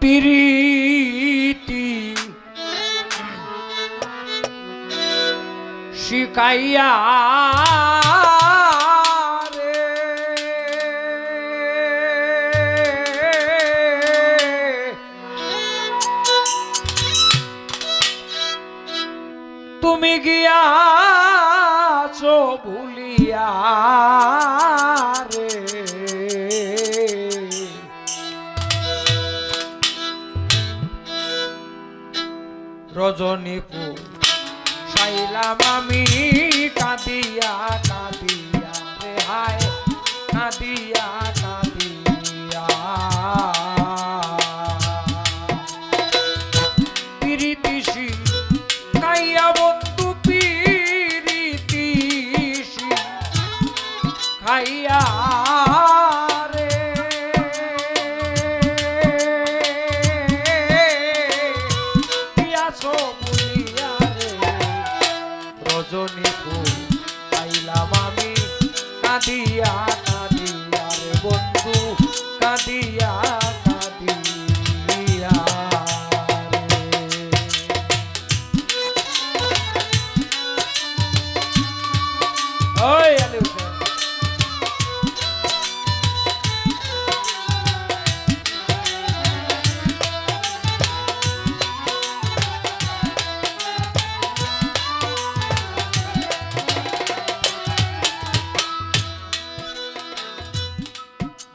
পিরিতি শিকাইয়া তুমি গিয়াছো ভুলিয়া রজনীপুর সাইলাম আমি কাঁদিয়া কাঁদিয়া রে হায় কাঁদিয়া কাঁদিয়া। পিরিতিসি কাইয়া পিয়াছো বলিয়া রে রজনী ফুল পাইলাম আমি কাঁদিয়া।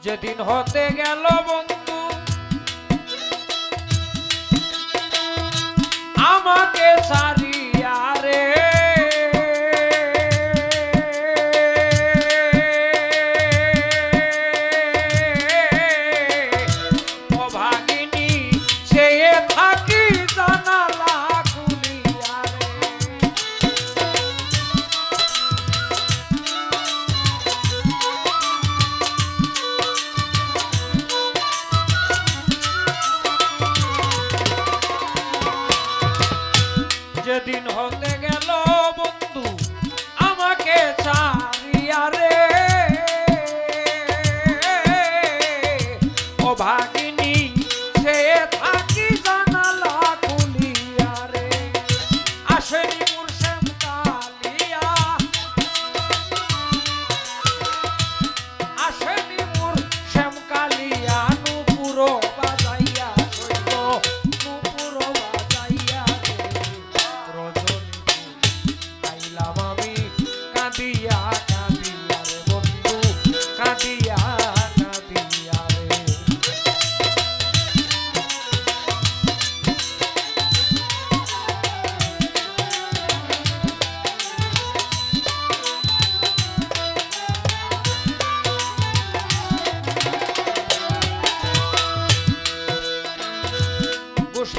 যেদিন হতে গেল বন্ধু আমাকে সারিয়া যেদিন হতে গেল বন্ধু আমাকে ছাড়িয়া রে। ও ভাগিনী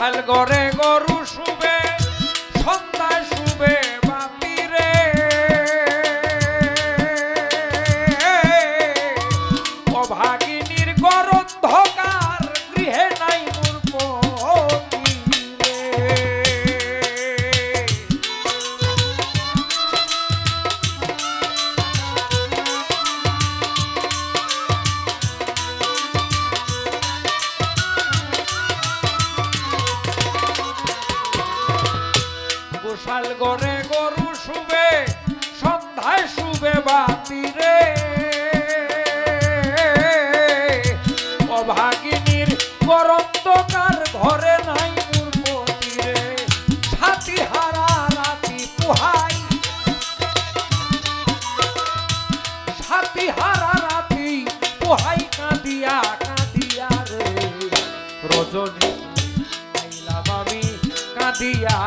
গোসাল গড়ে গরু শুবে সন্ধ্যায় শুবে গড়ে গরু শুবে, সন্ধ্যায় শুবে বাতি রে অভাগিনীর গরন্তকার ঘরে নাই পুহাই। কাঁদিয়া কাঁদিয়া রে। রজনী কাঁদিয়া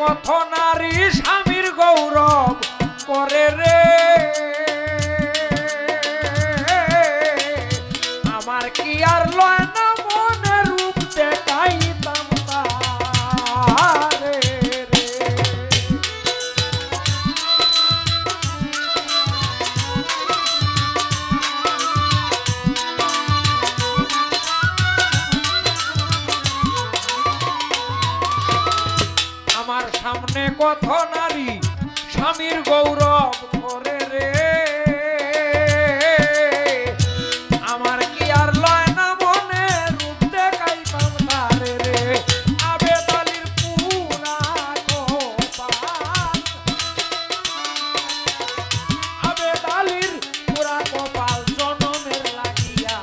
কত নারী স্বামীর গৌরব করে রে। আমার কি আর লয় না? পথ নারী স্বামীর গৌরব করে রে। আমার কি আর লয় না মনে রূপ দেখাই রে। আবে বালির পুরা কপাল জনমের লাগিয়া